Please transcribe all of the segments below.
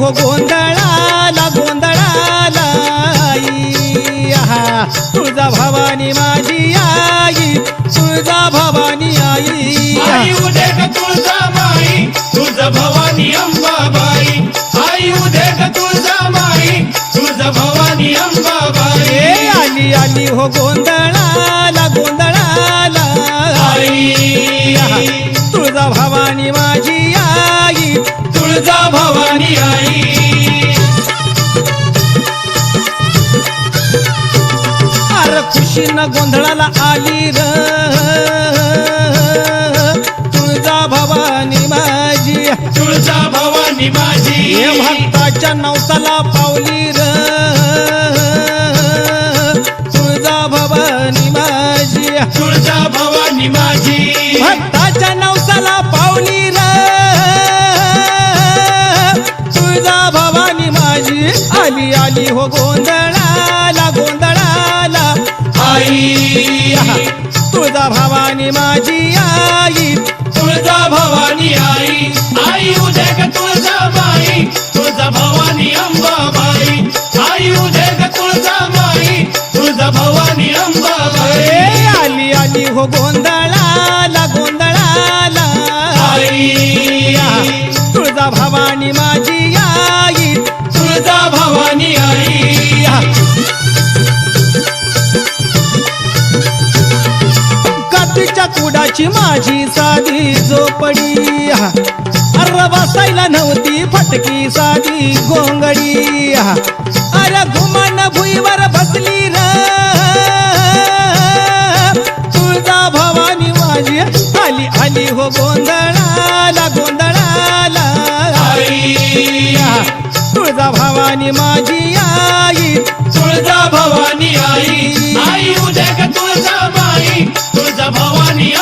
हो गोंधळाला गोंधळाला तुळजा भवानी माझी आई तुळजा भवानी आई. आई उदे ग तुळजा माई तुझ भवानी अंबाबाई. आई उदे ग तुळजा माई तुझ भवानी अंबाबाई. आली आली हो गोंधळाला खुशीनं गोंधळाला आली र. तुळजा भवानी माझी. तुळजा भवानी माझी. हे भक्ताच्या नवसाला पावली र. तुळजा भवानी माझी. तुळजा भवानी माझी. भक्ताच्या नवसाला पावली र. तुळजा भवानी माझी. आली आली हो गोंधळाला आई. तुळजा भवानी माझी आई. तुळजा भवानी आई. आई उद्या ग तुळजा माई तुळजा भवानी अंबाबाई. आई उद्या ग तुळजा माई तुळजा भवानी अंबाबाई. आली आली हो गोंधळ कातीच्या माझी साधी झोपडी. अरे बसायला नव्हती फटकी साधी गोंगडी. अरे घुमान भुईवर बसली र. तुळजा भवानी माझी आली आली हो गोंधळाला गोंधळाला. तुळजा भवानी माझी आई तुळजा भवानी आई. आई उद्या तुळजा माई तुळजा भवानी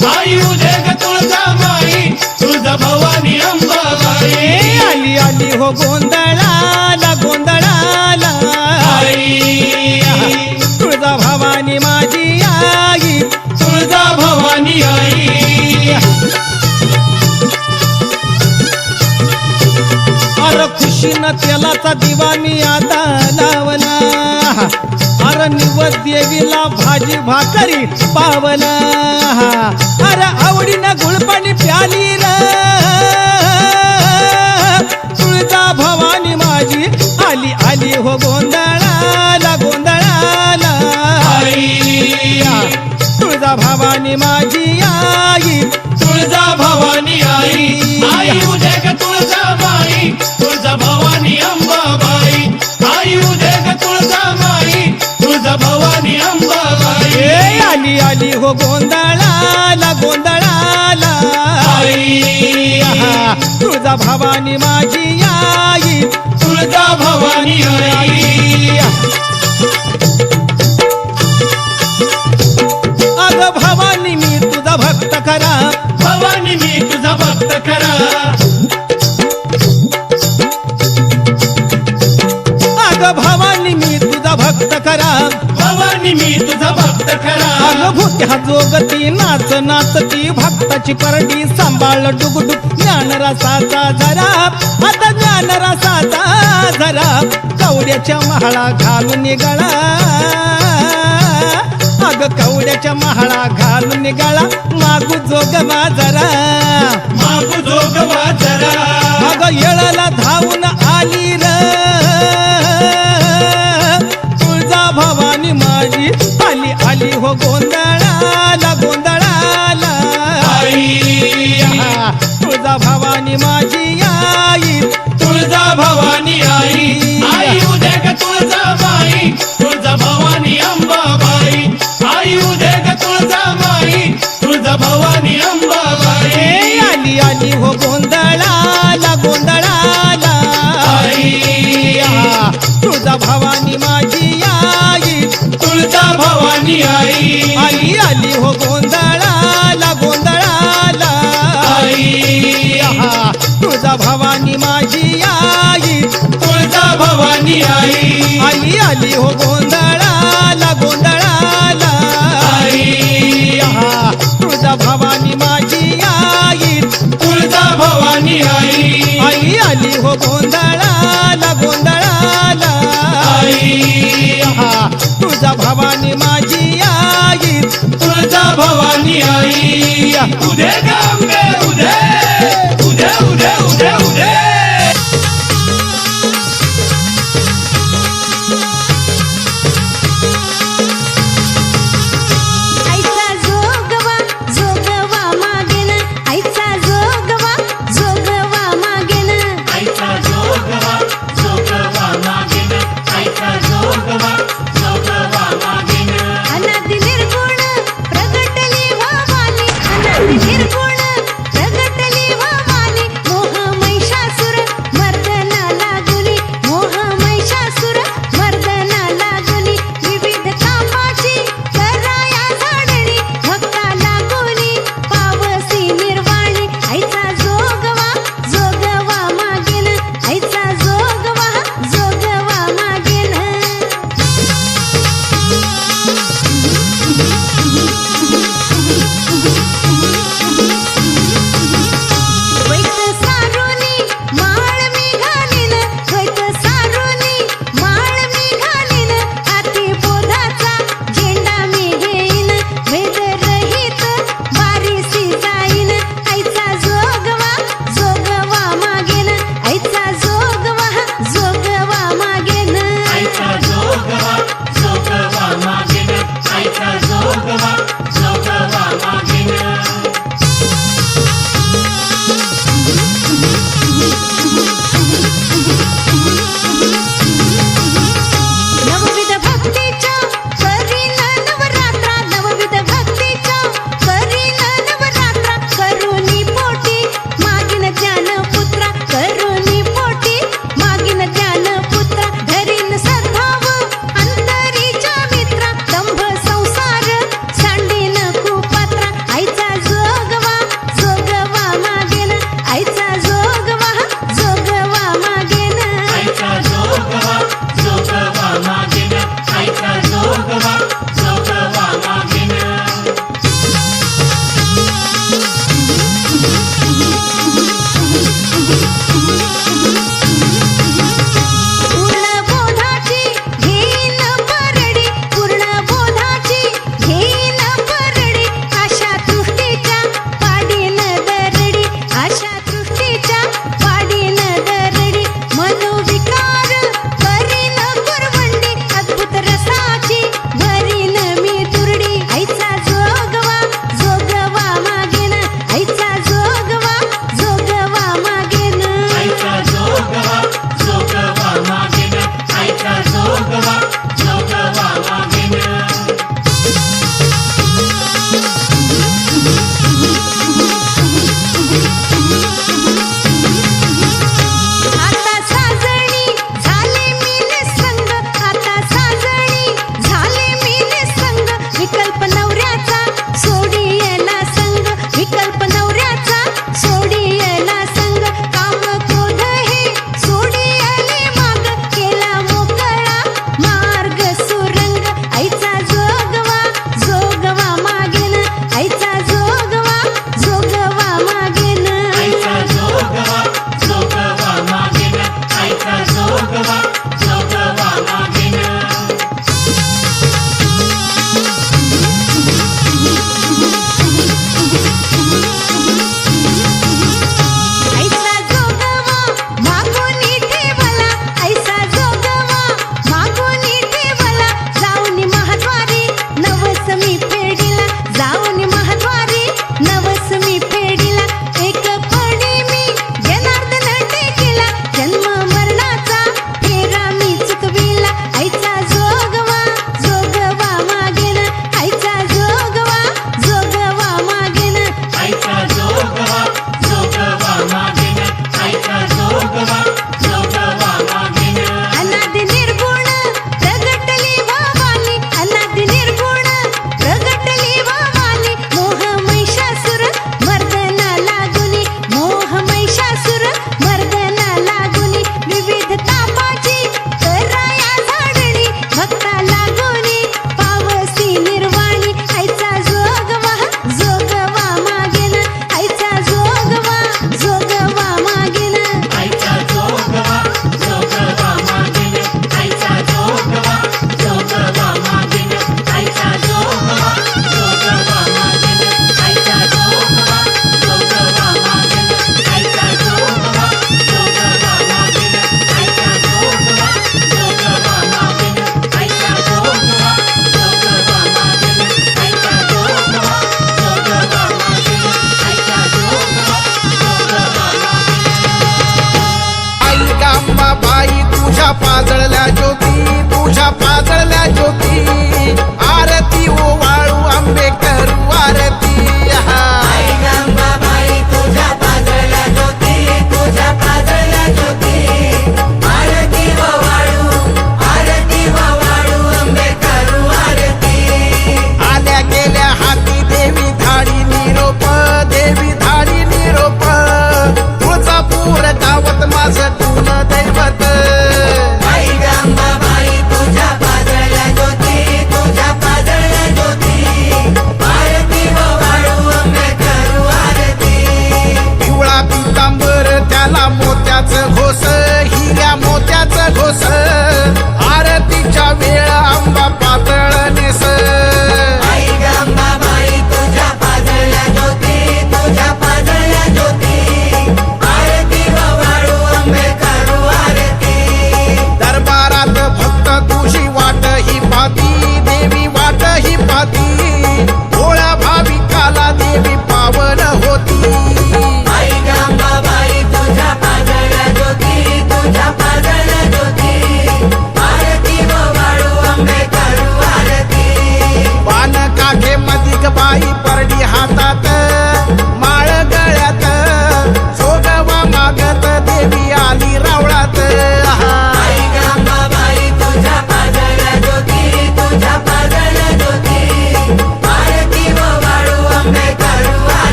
अंबाबाई आई उदे ग तुळजा माई तुळजा भवानी अंबाबाई. आली आली हो गोंधळाला गोंधळाला. आई. तुळजा भवानी माझी आई. तुळजा भवानी आई. अरे खुशीनं मी आता लावला. अरे देवीला भाजी भाकरी पावला अरे आवडीनं गुळपाणी प्याली र तुळजा भवानी माझी आली आली हो गोंधळाला गोंधळाला. आई. तुळजा भवानी माझी आई तुळजा भवानी आई. तुळजा आली आली हो गोंधळाला गोंधळाला. तुळजा भवानी माझी आई. तुळजा भवानी आई. अग भवानी मी तुझा भक्त करा भवानी मी तुझा भक्त अग भवानी मी तुझा भक्त करा भवानी मी तुझा भक्त खरा. भूत्या जोगती नाच नाचती भक्ताची परडी सांभाळ डुगडुग ज्ञान रसाचा झरा आता ज्ञान रसाचा झरा कवड्याच्या महाळा घालून निघाला. अग कवड्याच्या महाळा घालून निघाला. मागू जोग माझरा मागू जोगवा तुळजा भवानी माझी आई तुळजा भवानी आई. आई आली हो गोंधळाला गोंधळाला. तुळजा भवानी माझी आई तुळजा भवानी आई. आई आली हो गोंधळाला गोंधळाला. आई. तुळजा भवानी माझी आई तुळजा भवानी आई. हो उद्या deu, deu, deu.